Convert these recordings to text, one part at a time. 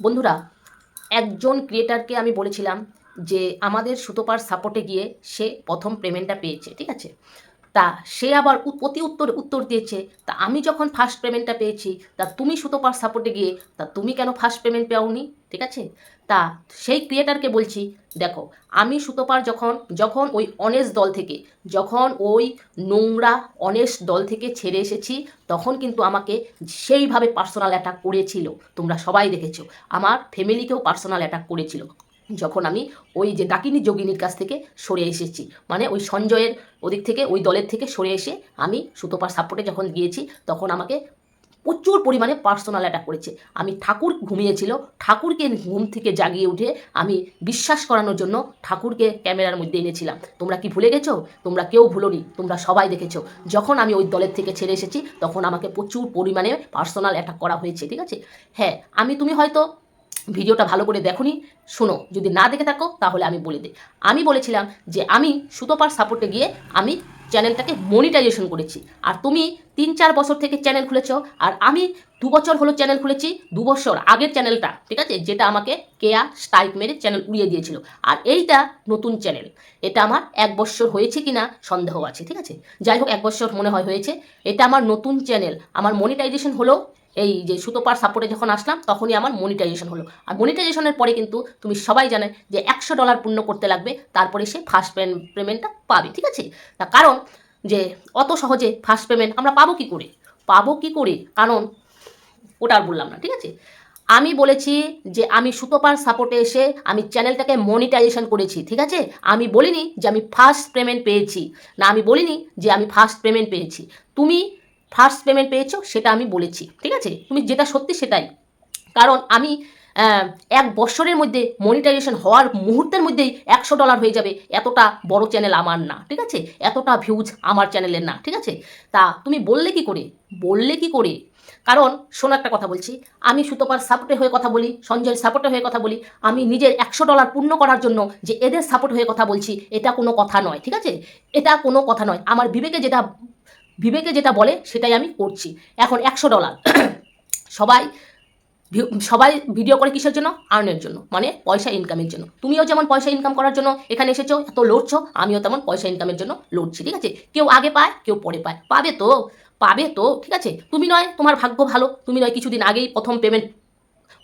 বন্ধুরা, একজন ক্রিয়েটারকে আমি বলেছিলাম যে আমাদের সুতোপার সাপোর্টে গিয়ে সে প্রথম পেমেন্টটা পেয়েছে, ঠিক আছে? তা সে আবার প্রতি উত্তর উত্তর দিয়েছে, তা আমি যখন ফার্স্ট পেমেন্টটা পেয়েছি, তা তুমি সুতোপার সাপোর্টে গিয়ে, তা তুমি কেন ফার্স্ট পেমেন্ট পাওনি, ঠিক আছে? তা, সেই ক্রিয়েটারকে বলছি, দেখো, আমি সুতোপার যখন যখন ওই অনেস্ট দল থেকে, যখন ওই নোংরা অনেস্ট দল থেকে ছেড়ে এসেছি, তখন কিন্তু আমাকে সেইভাবে পার্সোনাল অ্যাটাক করেছিল, তোমরা সবাই দেখেছ। আমার ফ্যামিলিকেও পার্সোনাল অ্যাটাক করেছিল। যখন আমি ওই যে ডাকিনী যোগিনীর কাছ থেকে সরে এসেছি মানে ওই সঞ্জয়ের ওদিক থেকে, ওই দলের থেকে সরে এসে আমি সুতোপার সাপোর্টে যখন গিয়েছি, তখন আমাকে প্রচুর পরিমাণে পার্সোনাল অ্যাটাক করেছে। আমি ঠাকুর ঘুমিয়েছিল, ঠাকুরকে ঘুম থেকে জাগিয়ে উঠে আমি বিশ্বাস করানোর জন্য ঠাকুরকে ক্যামেরার মধ্যে এনেছিলাম। তোমরা কি ভুলে গেছো? তোমরা কেউ ভুলোনি, তোমরা সবাই দেখেছ। যখন আমি ওই দলের থেকে ছেড়ে এসেছি, তখন আমাকে প্রচুর পরিমাণে পার্সোনাল অ্যাটাক করা হয়েছে, ঠিক আছে? হ্যাঁ আমি, তুমি হয়তো ভিডিওটা ভালো করে দেখোনি। শোনো, যদি না দেখে থাকো, তাহলে আমি বলে দিই আমি বলেছিলাম যে আমি সুতোপার সাপোর্টে গিয়ে আমি চ্যানেলটাকে মনিটাইজেশন করেছি। আর তুমি তিন চার বছর থেকে চ্যানেল খুলেছ, আর আমি দু বছর হলো চ্যানেল খুলেছি, দু বছর আগের চ্যানেলটা, ঠিক আছে, যেটা আমাকে কেয়া স্ট্রাইক মেরে চ্যানেল উড়িয়ে দিয়েছিল। আর এইটা নতুন চ্যানেল, এটা আমার এক বছর হয়েছে কি না সন্দেহ আছে, ঠিক আছে? যাই হোক, এক বছর মনে হয় হয়েছে। এটা আমার নতুন চ্যানেল, আমার মনিটাইজেশন হলো এই যে সুতোপার সাপোর্টে যখন আসলাম, তখনই আমার মনিটাইজেশন হলো। আর মনিটাইজেশনের পরে কিন্তু তুমি সবাই জানে যে একশো ডলার পূর্ণ করতে লাগবে, তারপরে সে ফার্স্ট পেমেন্টটা পাবে, ঠিক আছে? তা কারণ যে অত সহজে ফার্স্ট পেমেন্ট আমরা পাবো কি করে? পাবো কি করে? কারণ ওটা আর বললাম না, ঠিক আছে? আমি বলেছি যে আমি সুতোপার সাপোর্টে এসে আমি চ্যানেলটাকে মনিটাইজেশন করেছি, ঠিক আছে? আমি বলিনি যে আমি ফার্স্ট পেমেন্ট পেয়েছি। না, আমি বলিনি যে আমি ফার্স্ট পেমেন্ট পেয়েছি। তুমি ফার্স্ট পেমেন্ট পেয়েছ, সেটা আমি বলেছি, ঠিক আছে? তুমি যেটা সত্যি সেটাই। কারণ আমি এক বছরের মধ্যে মনিটাইজেশন হওয়ার মুহূর্তের মধ্যেই একশো ডলার হয়ে যাবে, এতটা বড় চ্যানেল আমার না, ঠিক আছে? এতটা ভিউজ আমার চ্যানেলের না, ঠিক আছে? তা তুমি বললে কি করে? বললে কি করে? কারণ, শোনো একটা কথা বলছি, আমি সুতোপার সাপোর্টে হয়ে কথা বলি, সঞ্জয়ের সাপোর্টে হয়ে কথা বলি, আমি নিজের একশো ডলার পূর্ণ করার জন্য যে এদের সাপোর্ট হয়ে কথা বলছি, এটা কোনো কথা নয়, ঠিক আছে? এটা কোনো কথা নয়। আমার বিবেকে যেটা বিবেকে যেটা বলে সেটাই আমি করছি। এখন একশো ডলার সবাই সবাই ভিডিও করে কিসের জন্য? আর্নের জন্য মানে পয়সা ইনকামের জন্য। তুমিও যেমন পয়সা ইনকাম করার জন্য এখানে এসেছ, এত লড়ছো, আমিও তেমন পয়সা ইনকামের জন্য লড়ছি, ঠিক আছে? কেউ আগে পায়, কেউ পরে পায়। পাবে তো পাবে তো, ঠিক আছে? তুমি নয় তোমার ভাগ্য ভালো, তুমি নয় কিছুদিন আগেই প্রথম পেমেন্ট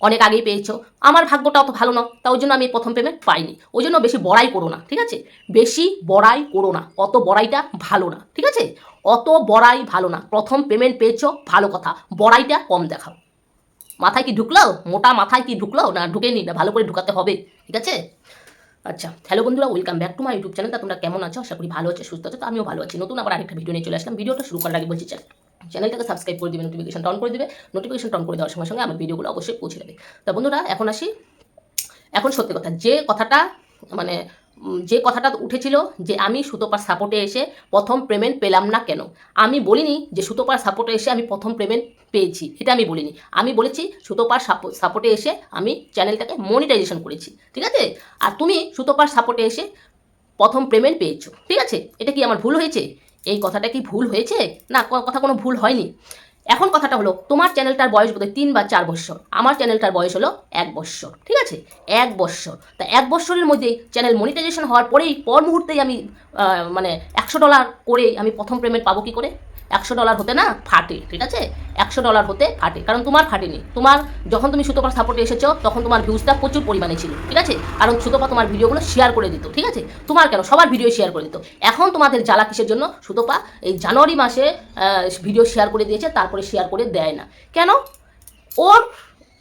অনেক আগেই পেয়েছ। আমার ভাগ্যটা অত ভালো না তা ওই জন্য আমি প্রথম পেমেন্ট পাইনি। ওই জন্য বেশি বড়াই করো না, ঠিক আছে? বেশি বড়াই করো না, অত বড়াইটা ভালো না, ঠিক আছে? অত বড়াই ভালো না, প্রথম পেমেন্ট পেয়েছ ভালো কথা, বড়াইটা কম দেখাও। মাথায় কি ঢুকলো? মোটা মাথায় কি ঢুকলো? না, ঢুকেনি, না, ভালো করে ঢুকাতে হবে, ঠিক আছে? আচ্ছা হ্যালো বন্ধুরা welcome back to my YouTube channel তা তোমরা কেমন আছো? আশা করি ভালো আছো, সুস্থ আছো, তো আমিও ভালো আছি। নতুন আবার আরেকটা ভিডিও নিয়ে চলে আসলাম। ভিডিওটা শুরু করার আগে বলছি চ্যানেল চ্যানেলটাকে সাবস্ক্রাইব করে দিবে নোটিফিকেশন অন করে দেবে। নোটিফিকেশন অন করে দেওয়ার সঙ্গে সঙ্গে আমার ভিডিওগুলো অবশ্যই পৌঁছে দেবে তা বন্ধুরা, এখন আসি। এখন সত্যি কথা, যে কথাটা মানে যে কথাটা উঠেছিল যে আমি সুতোপার সাপোর্টে এসে প্রথম পেমেন্ট পেলাম না কেন? আমি বলিনি যে সুতোপার সাপোর্টে এসে আমি প্রথম পেমেন্ট পেয়েছি। এটা আমি বলিনি। আমি বলেছি সুতোপার সাপো সাপোর্টে এসে আমি চ্যানেলটাকে মনিটাইজেশন করেছি। ঠিক আছে? আর তুমি সুতোপার সাপোর্টে এসে প্রথম পেমেন্ট পেয়েছ। ঠিক আছে? এটা কি আমার ভুল হয়েছে? এই কথাটা কি ভুল হয়েছে? না কথা কোনো ভুল হয়নি। এখন কথাটা হলো, তোমার চ্যানেলটার বয়স বোধহয় তিন বা চার বছর আমার চ্যানেলটার বয়স হলো এক বছর ঠিক আছে? এক বৎসর। তা এক বৎসরের মধ্যে চ্যানেল মনিটাইজেশন হওয়ার পরেই, পর মুহূর্তেই আমি মানে একশো ডলার করে আমি প্রথম পেমেন্ট পাবো কি করে? একশো ডলার হতে না ফাটে, ঠিক আছে? একশো ডলার হতে ফাটে, কারণ তোমার ফাটেনি। তোমার যখন তুমি সুতোপার সাপোর্টে এসেছ, তখন তোমার ভিউজটা প্রচুর পরিমাণে ছিল, ঠিক আছে? কারণ সুতোপা তোমার ভিডিওগুলো শেয়ার করে দিত, ঠিক আছে? তোমার কেন? সবার ভিডিও শেয়ার করে দিত। এখন তোমাদের জ্বালা কিসের জন্য? সুতোপা এই জানুয়ারি মাসে ভিডিও শেয়ার করে দিয়েছে, তারপরে শেয়ার করে দেয় না। কেন? ওর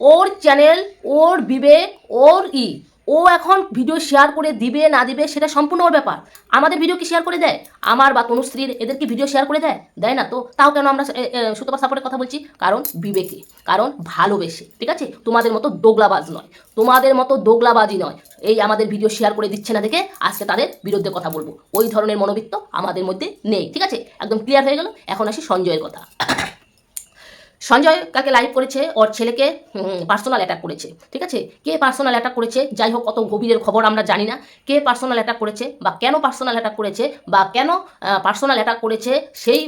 ওর চ্যানেল ওর বিবেক, ওর ই ও এখন ভিডিও শেয়ার করে দিবে, না দিবে, সেটা সম্পূর্ণ ওর ব্যাপার। আমাদের ভিডিও কি শেয়ার করে দেয়? আমার বা তনুশ্রীর এদের কি ভিডিও শেয়ার করে দেয়? দেয় না? তো তাও কেন আমরা সুতপা সাপোর্টের কথা বলছি? কারণ বিবেকে, কারণ ভালোবেসে, ঠিক আছে? তোমাদের মতো দোগলাবাজ নয়, তোমাদের মতো দোগলাবাজি নয়। এই আমাদের ভিডিও শেয়ার করে দিচ্ছে না দেখে আজকে তাদের বিরুদ্ধে কথা বলব। ওই ধরনের মনোবৃত্ত আমাদের মধ্যে নেই, ঠিক আছে? একদম ক্লিয়ার হয়ে গেল? এখন আসি সঞ্জয়ের কথা। সঞ্জয় কাকে লাইভ করেছে? ওর ছেলেকে পার্সোনাল অ্যাটাক করেছে। ঠিক আছে? কে পার্সোনাল অ্যাটাক করেছে? যাই হোক কত গভীরের খবর আমরা জানি না। কে পার্সোনাল অ্যাটাক করেছে বা কেন পার্সোনাল অ্যাটাক করেছে বা কেন পার্সোনাল অ্যাটাক করেছে, সেই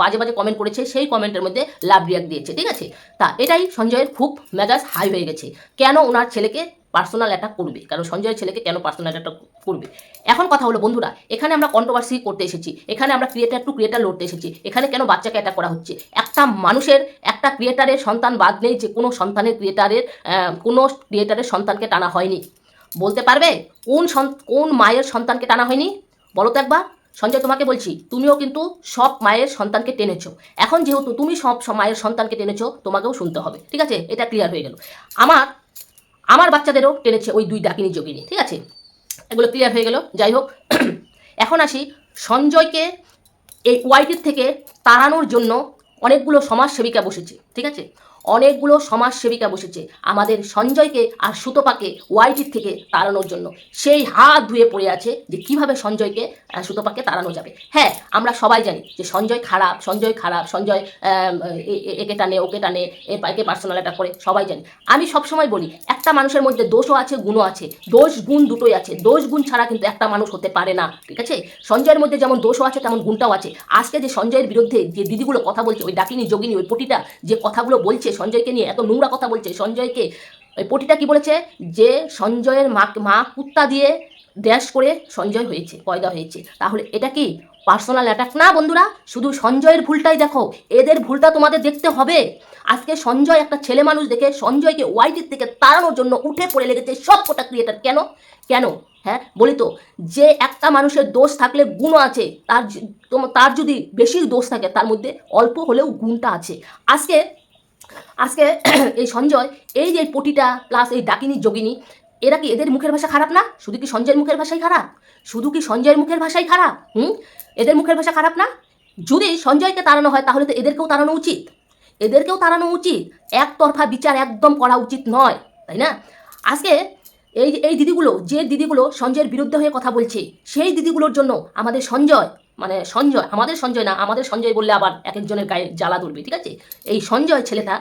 বাজে বাজে কমেন্ট করেছে, সেই কমেন্টের মধ্যে লাভ রিয়াক দিয়েছে। ঠিক আছে? তা এটাই সঞ্জয়ের খুব মেজাজ হাই হয়ে গেছে। কেন ওনার ছেলেকে পার্সোনাল অ্যাটাক করবে। কারণ সঞ্জয়ের ছেলেকে কেন পার্সোনাল অ্যাটাক করবে? এখন কথা হলো, বন্ধুরা, এখানে আমরা কন্ট্রোভার্সি করতে এসেছি। এখানে আমরা ক্রিয়েটার টু ক্রিয়েটার লড়তে এসেছি। এখানে কেন বাচ্চাকে অ্যাটাক করা হচ্ছে? একটা মানুষের, একটা ক্রিয়েটারের সন্তান বাদ নেই যে কোনো সন্তানের ক্রিয়েটারের কোনো ক্রিয়েটারের সন্তানকে টানা হয়নি। বলতে পারবে? কোন কোন মায়ের সন্তানকে টানা হয়নি? বলো তো একবার। সঞ্জয়, তোমাকে বলছি, তুমিও কিন্তু সব মায়ের সন্তানকে টেনেছো। এখন যেহেতু তুমি সব মায়ের সন্তানকে টেনেছো, তোমাকেও শুনতে হবে। ঠিক আছে? এটা ক্লিয়ার হয়ে গেল। আমার আমার বাচ্চাদেরও টেনেছে ওই দুই ডাকিনি যোগিনী, ঠিক আছে? এগুলো ক্লিয়ার হয়ে গেল, যাই হোক। এখন আসি সঞ্জয়কে এই ওয়াইটির থেকে তাড়ানোর জন্য অনেকগুলো সমাজসেবিকা বসেছে, ঠিক আছে? অনেকগুলো সমাজসেবিকা বসেছে আমাদের সঞ্জয়কে আর সুতপাকে ওয়াইটির থেকে তাড়ানোর জন্য। সেই হাত ধুয়ে পড়ে আছে যে কীভাবে সঞ্জয়কে সুতপাকে তাড়ানো যাবে। হ্যাঁ আমরা সবাই জানি যে সঞ্জয় খারাপ সঞ্জয় খারাপ, সঞ্জয় একে টানে, ওকে টানে একে পার্সোনাল অ্যাটাক করে, সবাই জানি। আমি সবসময় বলি, একটা মানুষের মধ্যে দোষও আছে, গুণও আছে। দোষ গুণ দুটোই আছে। দোষ গুণ ছাড়া কিন্তু একটা মানুষ হতে পারে না, ঠিক আছে? সঞ্জয়ের মধ্যে যেমন দোষও আছে, তেমন গুণটাও আছে। আজকে যে সঞ্জয়ের বিরুদ্ধে যে দিদিগুলো কথা বলছে, ওই ডাকিনী, যোগিনী, ওই পটিটা যে কথাগুলো বলছে সঞ্জয়কে নিয়ে এত নোংরা কথা বলছে। সঞ্জয়কে ওই পটিটা কি বলেছে? যে সঞ্জয়ের মা মা কুত্তা দিয়ে ড্যাশ করে সঞ্জয় হয়েছে, পয়দা হয়েছে। তাহলে এটা কি পার্সোনাল অ্যাটাক না বন্ধুরা, শুধু সঞ্জয়ের ভুলটাই দেখো। এদের ভুলটা তোমাদের দেখতে হবে। আজকে সঞ্জয় একটা ছেলে মানুষ দেখে সঞ্জয়কে ওয়াইটির থেকে তাড়ানোর জন্য উঠে পড়ে লেগেছে সব কটা ক্রিয়েটার কেন? কেন? হ্যাঁ বলি তো, যে একটা মানুষের দোষ থাকলে গুণ আছে। তার তার যদি বেশি দোষ থাকে, তার মধ্যে অল্প হলেও গুণটা আছে। আজকে আজকে এই সঞ্জয়, এই যে পটিটা প্লাস এই ডাকিনী যোগিনী, এরা কি এদের মুখের ভাষা খারাপ না? শুধু কি সঞ্জয়ের মুখের ভাষাই খারাপ? শুধু কি সঞ্জয়ের মুখের ভাষাই খারাপ? হুম? এদের মুখের ভাষা খারাপ না? যদি সঞ্জয়কে তাড়ানো হয়, তাহলে তো এদেরকেও তাড়ানো উচিত। এদেরকেও তাড়ানো উচিত। একতরফা বিচার একদম করা উচিত নয়, তাই না? আজকে এই এই দিদিগুলো, যে দিদিগুলো সঞ্জয়ের বিরুদ্ধে হয়ে কথা বলছে, সেই দিদিগুলোর জন্য আমাদের সঞ্জয় মানে সঞ্জয়, আমাদের সঞ্জয় না, আমাদের সঞ্জয় বললে আবার এক একজনের গায়ে জ্বালা ধরবে, ঠিক আছে? এই সঞ্জয় ছেলেটা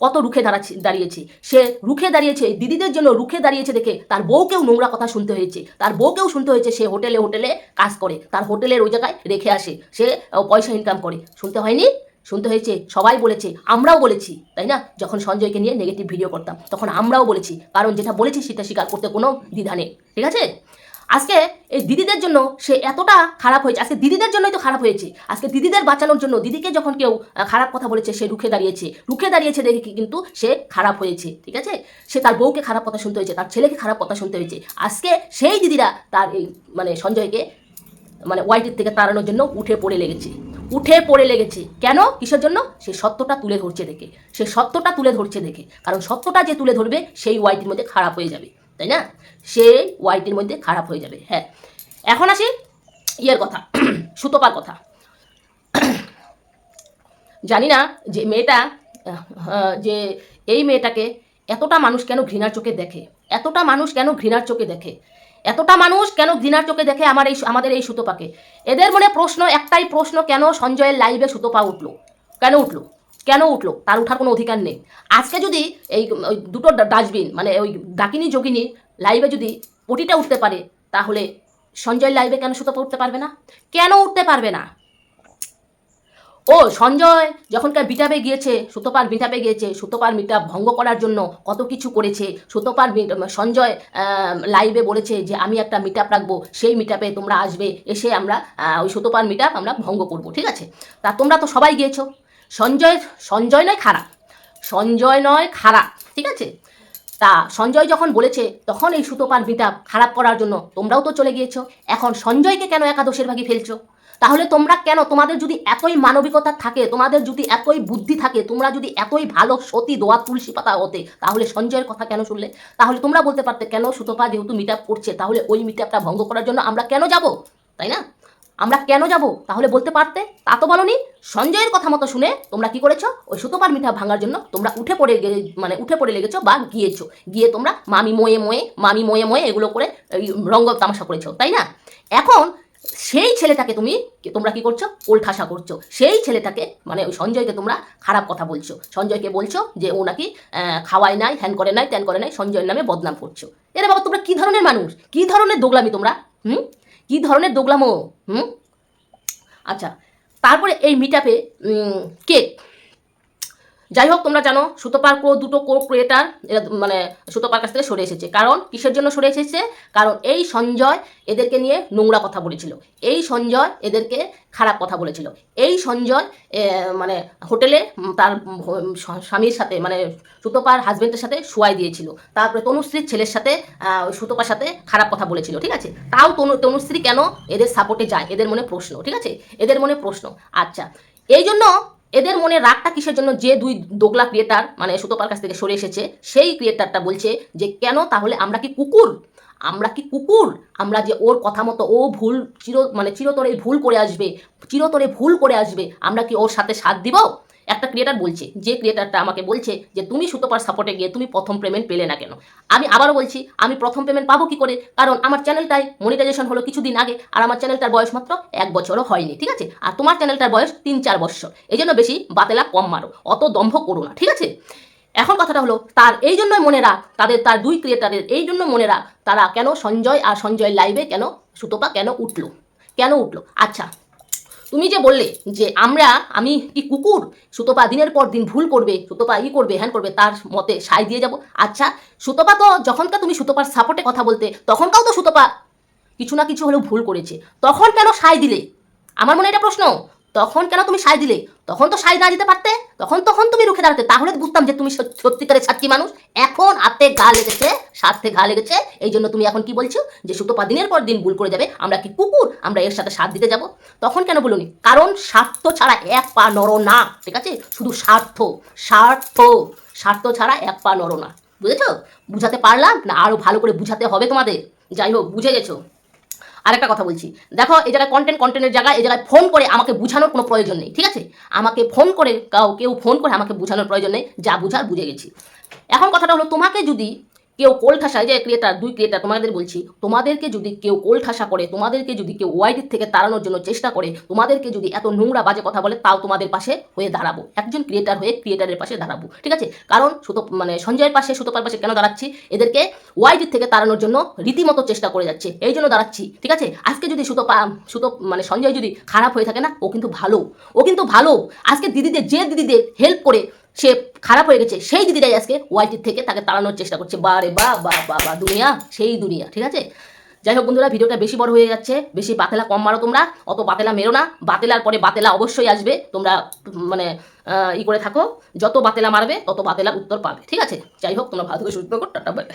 কত রুখে দাঁড়াচ্ছে, দাঁড়িয়েছে? সে রুখে দাঁড়িয়েছে, দিদিদের জন্য রুখে দাঁড়িয়েছে দেখে তার বউকেও নোংরা কথা শুনতে হয়েছে। তার বউকেও শুনতে হয়েছে, সে হোটেলে হোটেলে কাজ করে। তার হোটেলের ওই জায়গায় রেখে আসে, সে পয়সা ইনকাম করে। শুনতে হয়নি? শুনতে হয়েছে? সবাই বলেছে, আমরাও বলেছি, তাই না? যখন সঞ্জয়কে নিয়ে নেগেটিভ ভিডিও করতাম, তখন আমরাও বলেছি। কারণ যেটা বলেছি, সেটা স্বীকার করতে কোনো দ্বিধা নেই, ঠিক আছে? আজকে এই দিদিদের জন্য সে এতটা খারাপ হয়েছে। আজকে দিদিদের জন্যই তো খারাপ হয়েছে। আজকে দিদিদের বাঁচানোর জন্য দিদিকে যখন কেউ খারাপ কথা বলেছে, সে রুখে দাঁড়িয়েছে। রুখে দাঁড়িয়েছে দেখে কিন্তু সে খারাপ হয়েছে, ঠিক আছে? সে তার বউকে খারাপ কথা শুনতে হয়েছে, তার ছেলেকে খারাপ কথা শুনতে হয়েছে। আজকে সেই দিদিরা তার এই মানে সঞ্জয়কে মানে ওয়াইটির থেকে তাড়ানোর জন্য উঠে পড়ে লেগেছে। উঠে পড়ে লেগেছে। কেন? কিসের জন্য? সে সত্যটা তুলে ধরছে দেখে। সে সত্যটা তুলে ধরছে দেখে। কারণ সত্যটা যে তুলে ধরবে, সেই ওয়াইটির মধ্যে খারাপ হয়ে যাবে। তাই না? সে ওয়াইটির মধ্যে খারাপ হয়ে যাবে হ্যাঁ। এখন আসি ইয়ের কথা, সুতপার কথা। জানি না যে মেয়েটা যে এই মেয়েটাকে এতটা মানুষ কেন ঘৃণার চোখে দেখে? এতটা মানুষ কেন ঘৃণার চোখে দেখে? এতটা মানুষ কেন ঘৃণার চোখে দেখে আমার এই আমাদের এই সুতোপাকে? এদের মনে প্রশ্ন, একটাই প্রশ্ন, কেন সঞ্জয়ের লাইভে সুতোপা উঠল? কেন উঠল? কেন উঠল? তার উঠার কোনো অধিকার নেই। আজকে যদি এই, ওই দুটো ডাস্টবিন মানে ওই ডাকিনী যোগিনী লাইভে যদি পটিটা উঠতে পারে, তাহলে সঞ্জয় লাইভে কেন সুতোপা উঠতে পারবে না? কেন উঠতে পারবে না? ও, সঞ্জয় যখনকার বিটাপে গিয়েছে, সুতোপার মিটাপে গিয়েছে, সুতোপার মিটাপ ভঙ্গ করার জন্য কত কিছু করেছে, সুতোপার সঞ্জয় লাইভে বলেছে যে, আমি একটা মিটাপ রাখব, সেই মিটাপে তোমরা আসবে, এসে আমরা ওই সুতোপার মিটাপ আমরা ভঙ্গ করব। ঠিক আছে? তা তোমরা তো সবাই গিয়েছো। সঞ্জয় সঞ্জয় নয় খারাপ সঞ্জয় নয় খারাপ ঠিক আছে? তা সঞ্জয় যখন বলেছে, তখন এই সুতোপার মিটাপ খারাপ করার জন্য তোমরাও তো চলে গিয়েছো। এখন সঞ্জয়কে কেন একাদশের ভাগে ফেলছো? তাহলে তোমরা কেন তোমাদের যদি এতই মানবিকতা থাকে, তোমাদের যদি এতই বুদ্ধি থাকে, তোমরা যদি এতই ভালো সতী দোয়া তুলসী পাতা হতে, তাহলে সঞ্জয়ের কথা কেন শুনলে? তাহলে তোমরা বলতে পারতে, কেন সুতপা যেহেতু মিট করছে, তাহলে ওই মিট ভঙ্গ করার জন্য আমরা কেন যাব? তাই না? আমরা কেন যাব? তাহলে বলতে পারতে? তা তো বলনি? সঞ্জয়ের কথা মতো শুনে তোমরা কি করেছ? ওই সুতোপার মিঠা ভাঙার জন্য তোমরা উঠে পড়ে মানে উঠে পড়ে লেগেছো বা গিয়েছো। গিয়ে তোমরা মামি ময়ে ময়ে, মামি ময়ে ময়ে এগুলো করে রঙ্গ তামাশা করেছ, তাই না? এখন সেই ছেলেটাকে তুমি তোমরা কি করছ? ওলঠাসা করছ। সেই ছেলেটাকে মানে ওই সঞ্জয়কে তোমরা খারাপ কথা বলছো। সঞ্জয়কে বলছো যে ও নাকি খাওয়ায় নাই হ্যান করে নাই ত্যান করে নাই, সঞ্জয়ের নামে বদনাম করছ। এরে বাবা, তোমরা কী ধরনের মানুষ? কী ধরনের দোগলামি তোমরা? হুম? কি ধরনের দোগলামো? হুম? আচ্ছা তারপরে এই মিটাপে কেক যাই হোক তোমরা জানো, সুতোপার কো, দুটো কো ক্রিয়েটার মানে সুতোপার কাছ থেকে সরে এসেছে। কারণ, কিসের জন্য সরে এসেছে? কারণ, এই সঞ্জয় এদেরকে নিয়ে নোংরা কথা বলেছিল। এই সঞ্জয় এদেরকে খারাপ কথা বলেছিল। এই সঞ্জয় মানে হোটেলে তার স্বামীর সাথে মানে সুতোপার হাজবেন্ডের সাথে শুয়াই দিয়েছিল। তারপরে তনুশ্রীর ছেলের সাথে সুতোপার সাথে খারাপ কথা বলেছিল, ঠিক আছে? তাও তনু, তনুশ্রী কেন এদের সাপোর্টে যায়? এদের মনে প্রশ্ন, ঠিক আছে? এদের মনে প্রশ্ন। আচ্ছা এই জন্য এদের মনে রাগটা কিসের জন্য? যে দুই দোগলা ক্রিয়েটার মানে সুতোপার কাছ থেকে সরে এসেছে, সেই ক্রিয়েটারটা বলছে যে, কেন তাহলে আমরা কি কুকুর? আমরা কি কুকুর? আমরা যে ওর কথা মতো ও ভুল, চির মানে চিরতরে ভুল করে আসবে, চিরতরে ভুল করে আসবে, আমরা কি ওর সাথে সাথ দিব? একটা ক্রিয়েটার বলছে, যে ক্রিয়েটারটা আমাকে বলছে যে তুমি সুতোপার সাপোর্টে গিয়ে তুমি প্রথম পেমেন্ট পেলে না কেন? আমি আবারও বলছি, আমি প্রথম পেমেন্ট পাবো কি করে? কারণ আমার চ্যানেলটায় মনিটাইজেশন হলো কিছুদিন আগে, আর আমার চ্যানেলটার বয়স মাত্র এক বছরও হয়নি, ঠিক আছে? আর তোমার চ্যানেলটার বয়স তিন চার বছর, এই জন্য বেশি বাতেলা কম মারো, অত দম্ভ করো না, ঠিক আছে? এখন কথাটা হলো, তার এই জন্যই মনে রাখ, তাদের, তার দুই ক্রিয়েটারের এই জন্য মনে রাখ, তারা কেন সঞ্জয় আর সঞ্জয় লাইভে কেন সুতোপা কেন উঠল? কেন উঠল? আচ্ছা তুমি যে বললে যে আমরা, আমি কি কুকুর? সুতোপা দিনের পর দিন ভুল করবে, সুতোপা ই করবে, হ্যান করবে, তার মতে সাই দিয়ে যাব। আচ্ছা সুতোপা তো যখনকার তুমি সুতোপার সাপোর্টে কথা বলতে, তখনকাও তো সুতোপা কিছু না কিছু হলেও ভুল করেছে। তখন কেন সাই দিলে? আমার মনে এটা প্রশ্ন। তখন কেন তুমি সাই দিলে? তখন তো সাই না দিতে পারতে। তখন তখন তুমি রুখে দাঁড়াতে। তাহলে বুঝতাম যে তুমি সত্যিকারের ছাত্রী মানুষ। এখন হাতে ঘা লেগেছে স্বার্থে ঘা লেগেছে। এই জন্য তুমি এখন কি বলছো? যে সুতোপা দিনের পর দিন ভুল করে যাবে। আমরা কি কুকুর? আমরা এর সাথে সাথ দিতে যাব। তখন কেন বলুনি কারণ স্বার্থ ছাড়া এক পা নর না। ঠিক আছে? শুধু স্বার্থ। স্বার্থ। স্বার্থ ছাড়া এক পা নর না। বুঝেছ? বুঝাতে পারলাম না? আরও ভালো করে বুঝাতে হবে তোমাদের। যাই হোক, বুঝে গেছো। আরেকটা কথা বলছি। দেখো, এই জায়গায় কন্টেন্ট কন্টেন্টের জায়গায়, এই জায়গায় ফোন করে আমাকে বোঝানোর কোনো প্রয়োজন নেই, ঠিক আছে? আমাকে ফোন করে কাউ কেউ ফোন করে আমাকে বোঝানোর প্রয়োজন নেই, যা বুঝার বুঝে গেছি। এখন কথাটা হলো, তোমাকে যদি কেউ কোল ঠাসায় যে ক্রিয়েটার দুই ক্রিয়েটার তোমাদের বলছি, তোমাদেরকে যদি কেউ কোল ঠাসা করে, তোমাদেরকে যদি কেউ ওয়াইডির থেকে তাড়ানোর জন্য চেষ্টা করে, তোমাদেরকে যদি এত নোংরা বাজে কথা বলে, তাও তোমাদের পাশে হয়ে দাঁড়াবো। একজন ক্রিয়েটার হয়ে ক্রিয়েটারের পাশে দাঁড়াবো, ঠিক আছে? কারণ সুতো মানে সঞ্জয়ের পাশে সুতোপার পাশে কেন দাঁড়াচ্ছি? এদেরকে ওয়াইডির থেকে তাড়ানোর জন্য রীতিমতো চেষ্টা করে যাচ্ছে, এই জন্য দাঁড়াচ্ছি, ঠিক আছে? আজকে যদি সুতো পা, সুতো মানে সঞ্জয় যদি খারাপ হয়ে থাকে না, ও কিন্তু ভালো, ও কিন্তু ভালো। আজকে দিদিদের, যে দিদিদের হেল্প করে সে খারাপ হয়ে গেছে, সেই দিদিটাই আজকে ওয়াইটির থেকে তাকে তাড়ানোর চেষ্টা করছে। বারে বা বা বা বা, দুনিয়া, সেই দুনিয়া, ঠিক আছে? যাই হোক বন্ধুরা, ভিডিওটা বেশি বড় হয়ে যাচ্ছে, বেশি বাতেলা কম মারো তোমরা, অত বাতেলা মেরো না। বাতেলার পরে বাতেলা অবশ্যই আসবে, তোমরা মানে ই করে থাকো, যত বাতেলা মারবে, তত বাতেলার উত্তর পাবে, ঠিক আছে? যাই হোক, তোমরা ভালো থেকে, সুস্থ করো টাটা বাই।